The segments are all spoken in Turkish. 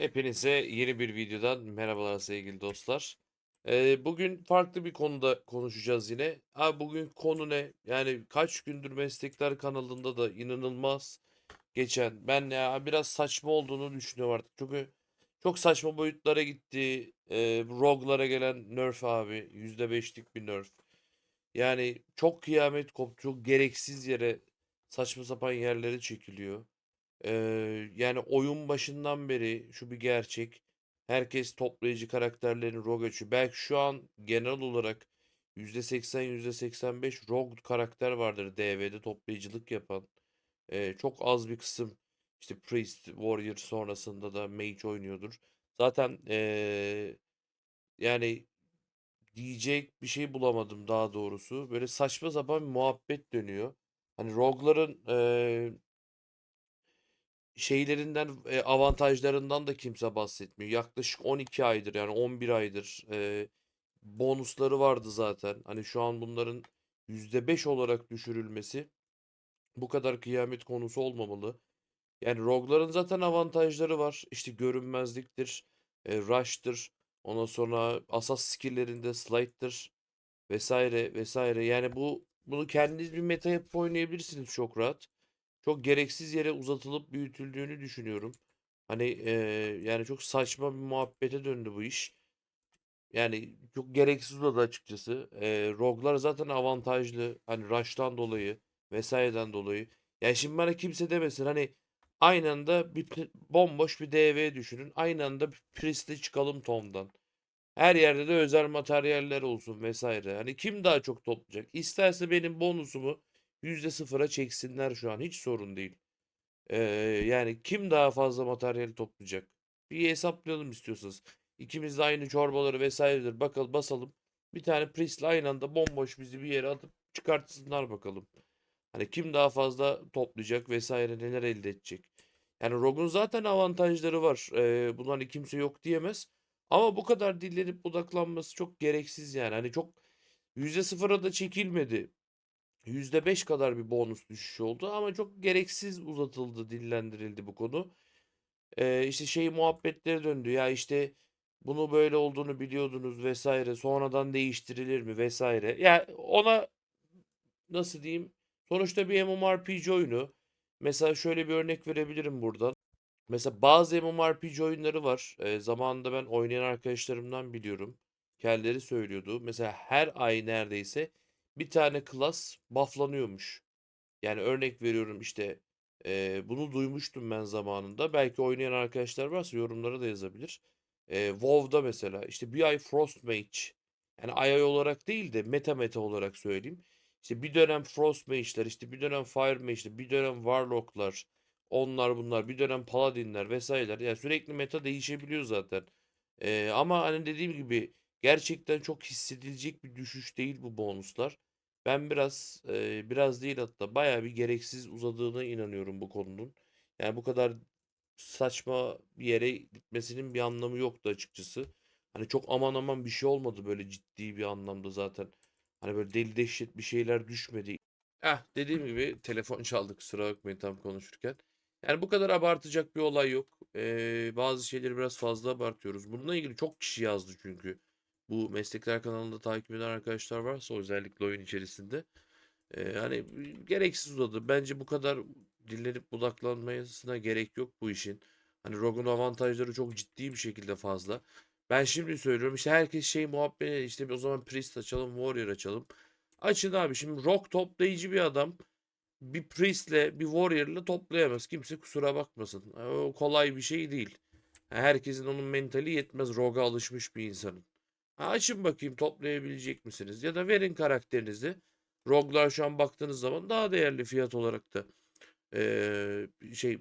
Hepinize yeni bir videodan merhabalar sevgili dostlar. Ee, bugün farklı bir konuda konuşacağız yine. Abi bugün konu ne? Yani kaç gündür Meslekler kanalında da inanılmaz geçen. Ben ya biraz saçma olduğunu düşünüyorum artık. Çünkü çok saçma boyutlara gitti. Ee, rogue'lara gelen nerf abi. %5'lik bir nerf. Yani çok kıyamet koptu. Çok gereksiz yere saçma sapan yerlere çekiliyor. Eee, yani oyun başından beri şu bir gerçek. Herkes toplayıcı karakterlerin rogue açıyor. Belki şu an genel olarak %80 %85 rogue karakter vardır DV'de toplayıcılık yapan. Eee, çok az bir kısım işte Priest, Warrior sonrasında da Mage oynuyordur. Zaten eee, yani diyecek bir şey bulamadım daha doğrusu. Böyle saçma sapan bir muhabbet dönüyor. Hani rogue'ların eee şeylerinden, eee, avantajlarından da kimse bahsetmiyor. Yaklaşık 12 aydır yani 11 aydır eee, bonusları vardı zaten. Hani şu an bunların %5 olarak düşürülmesi bu kadar kıyamet konusu olmamalı. Yani rogue'ların zaten avantajları var. İşte görünmezliktir, eee, rush'tır, ondan sonra asas skill'lerinde slide'dır vesaire vesaire. Yani bu bunu kendiniz bir meta yapıp oynayabilirsiniz çok rahat. Çok gereksiz yere uzatılıp büyütüldüğünü düşünüyorum. Hani eee, yani çok saçma bir muhabbete döndü bu iş. Yani çok gereksiz uzadı açıkçası. Eee rogue'lar zaten avantajlı. Hani rush'tan dolayı vesaireden dolayı. Yani şimdi bana kimse demesin hani aynı anda bir bomboş bir DV düşünün. Aynı anda bir Priest'e çıkalım Tom'dan. Her yerde de özel materyaller olsun vesaire. Hani kim daha çok toplayacak? İsterse benim bonusumu %0'a çeksinler şu an. Hiç sorun değil. Ee, yani kim daha fazla materyal toplayacak? Bir hesaplayalım istiyorsanız. İkimiz de aynı çorbaları vesairedir. Bakalım basalım. Bir tane Priest'le aynı anda bomboş bizi bir yere atıp çıkartsınlar bakalım. Hani kim daha fazla toplayacak vesaire neler elde edecek. Yani Rogue'un zaten avantajları var. Ee, bundan hani kimse yok diyemez. Ama bu kadar dillenip budaklanması çok gereksiz yani. Hani çok %0'a da çekilmedi. %5 kadar bir bonus düşüşü oldu ama çok gereksiz uzatıldı, dillendirildi bu konu. Ee, işte şey muhabbetleri döndü ya işte bunu böyle olduğunu biliyordunuz vesaire sonradan değiştirilir mi vesaire. Ya ona nasıl diyeyim sonuçta bir MMORPG oyunu. Mesela şöyle bir örnek verebilirim buradan. Mesela bazı MMORPG oyunları var. Ee, zamanında ben oynayan arkadaşlarımdan biliyorum. Kendileri söylüyordu. Mesela her ay neredeyse bir tane klas bufflanıyormuş. Yani örnek veriyorum işte eee, bunu duymuştum ben zamanında. Belki oynayan arkadaşlar varsa yorumlara da yazabilir. Eee WoW'da mesela işte bir ay Frost Mage. Yani ay ay olarak değil de meta meta olarak söyleyeyim. İşte bir dönem Frost Mage'ler, işte bir dönem Fire Mage'ler, bir dönem Warlock'lar, onlar bunlar, bir dönem Paladin'ler vesaireler. Yani sürekli meta değişebiliyor zaten. Eee, ama hani dediğim gibi gerçekten çok hissedilecek bir düşüş değil bu bonuslar. Ben biraz eee, biraz değil hatta bayağı bir gereksiz uzadığına inanıyorum bu konunun. Yani bu kadar saçma bir yere gitmesinin bir anlamı yoktu açıkçası. Hani çok aman aman bir şey olmadı böyle ciddi bir anlamda zaten. Hani böyle deli dehşet bir şeyler düşmedi. Eh dediğim gibi telefon çaldı kusura bakmayın tam konuşurken. Yani bu kadar abartacak bir olay yok. Eee, bazı şeyleri biraz fazla abartıyoruz. Bununla ilgili çok kişi yazdı çünkü. Bu meslekler kanalında takip eden arkadaşlar varsa özellikle oyun içerisinde. Eee, hani gereksiz uzadı. Bence bu kadar dinlenip budaklanmasına gerek yok bu işin. Hani Rogue'un avantajları çok ciddi bir şekilde fazla. Ben şimdi söylüyorum işte herkes şey muhabbet işte o zaman Priest açalım, Warrior açalım. Açın abi şimdi Rogue toplayıcı bir adam bir Priest'le bir Warrior'la toplayamaz. Kimse kusura bakmasın. O kolay bir şey değil. Herkesin onun mentali yetmez Rogue'a alışmış bir insanın. Ha, açın bakayım toplayabilecek misiniz? Ya da verin karakterinizi. Rogue'lar şu an baktığınız zaman daha değerli fiyat olarak da. Ee, şey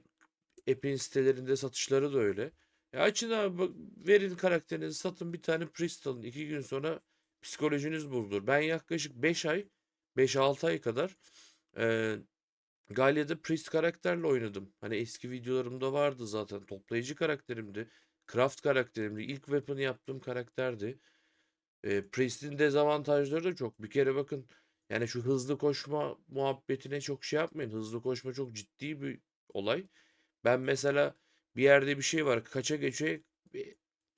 Epic'in sitelerinde satışları da öyle. E açın abi bak, verin karakterinizi satın bir tane priest alın. İki gün sonra psikolojiniz bozulur. Ben yaklaşık 5 ay 5-6 ay kadar e, Galya'da priest karakterle oynadım. Hani eski videolarımda vardı zaten. Toplayıcı karakterimdi. Craft karakterimdi. İlk weapon'ı yaptığım karakterdi. E, Priest'in dezavantajları da çok. Bir kere bakın yani şu hızlı koşma muhabbetine çok şey yapmayın. Hızlı koşma çok ciddi bir olay. Ben mesela bir yerde bir şey var. Kaça geçe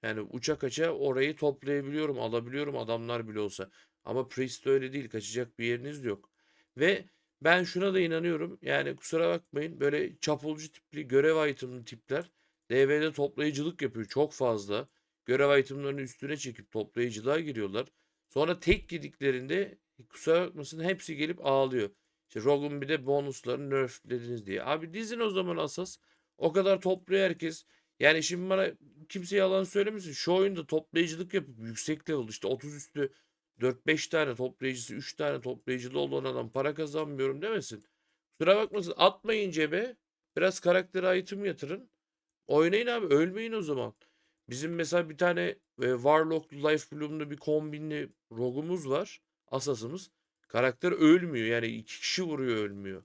yani uça kaça orayı toplayabiliyorum, alabiliyorum adamlar bile olsa. Ama Priest öyle değil. Kaçacak bir yeriniz yok. Ve ben şuna da inanıyorum. Yani kusura bakmayın böyle çapulcu tipli görev itemlı tipler DV'de toplayıcılık yapıyor çok fazla. Görev itemlarını üstüne çekip toplayıcılığa giriyorlar. Sonra tek yediklerinde kusura bakmasın hepsi gelip ağlıyor. İşte Rogue'un bir de bonuslarını nerflediniz diye. Abi dizin o zaman asas. O kadar topluyor herkes. Yani şimdi bana kimse yalan söylemesin. Şu oyunda toplayıcılık yapıp yüksek level işte 30 üstü 4-5 tane toplayıcısı 3 tane toplayıcılı olan adam para kazanmıyorum demesin. Kusura bakmasın atmayın cebe. Biraz karakter item yatırın. Oynayın abi ölmeyin o zaman. Bizim mesela bir tane e, Warlock Life Bloom'lu bir kombinli rogue'umuz var. Asasımız. Karakter ölmüyor yani iki kişi vuruyor ölmüyor.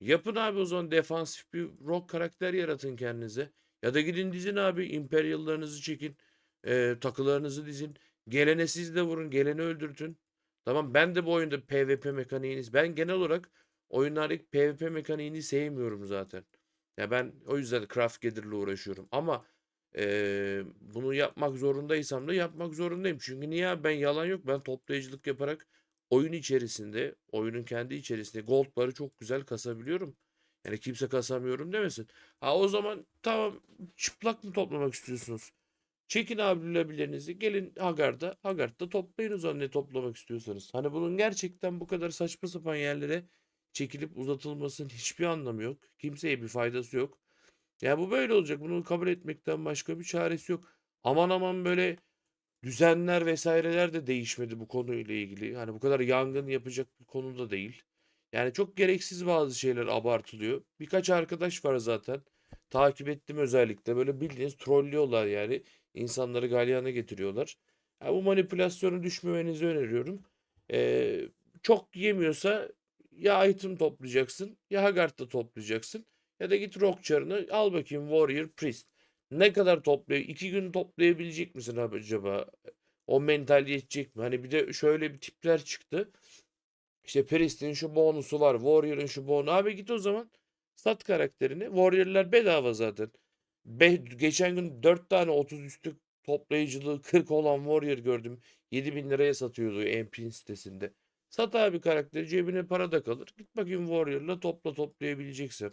Yapın abi o zaman defansif bir rock karakter yaratın kendinize. Ya da gidin dizin abi Imperial'larınızı çekin. e, takılarınızı dizin. Gelene siz de vurun. Geleni öldürtün. Tamam ben de bu oyunda PvP mekaniğiniz. Ben genel olarak oyunlardaki PvP mekaniğini sevmiyorum zaten. Ya ben o yüzden Craft Gather'la uğraşıyorum. Ama eee, bunu yapmak zorundaysam da yapmak zorundayım. Çünkü niye ben yalan yok. Ben toplayıcılık yaparak oyun içerisinde, oyunun kendi içerisinde gold'ları çok güzel kasabiliyorum. Yani kimse kasamıyorum demesin. Ha o zaman tamam çıplak mı toplamak istiyorsunuz? Çekin abi. Gelin Haggard'a. Haggard'da toplayın o zaman ne toplamak istiyorsanız. Hani bunun gerçekten bu kadar saçma sapan yerlere çekilip uzatılmasının hiçbir anlamı yok. Kimseye bir faydası yok. Ya bu böyle olacak. Bunu kabul etmekten başka bir çaresi yok. Aman aman böyle düzenler vesaireler de değişmedi bu konuyla ilgili. Hani bu kadar yangın yapacak bir konu da değil. Yani çok gereksiz bazı şeyler abartılıyor. Birkaç arkadaş var zaten. Takip ettim özellikle. Böyle bildiğiniz trollüyorlar yani. İnsanları galyana getiriyorlar. Ya bu manipülasyona düşmemenizi öneriyorum. Ee, çok yemiyorsa ya item toplayacaksın ya Haggard'da toplayacaksın. Ya da git rock çarını al bakayım Warrior Priest. Ne kadar toplay iki gün toplayabilecek misin abi acaba? O mental yetecek mi? Hani bir de şöyle bir tipler çıktı. İşte Priest'in şu bonusu var. Warrior'ın şu bonusu. Abi git o zaman. Sat karakterini. Warrior'lar bedava zaten. Be geçen gün 4 tane 30 üstü toplayıcılığı 40 olan Warrior gördüm. 7000 liraya satıyordu Empin sitesinde. Sat abi karakteri cebine para da kalır. Git bakayım Warrior'la topla toplayabileceksin.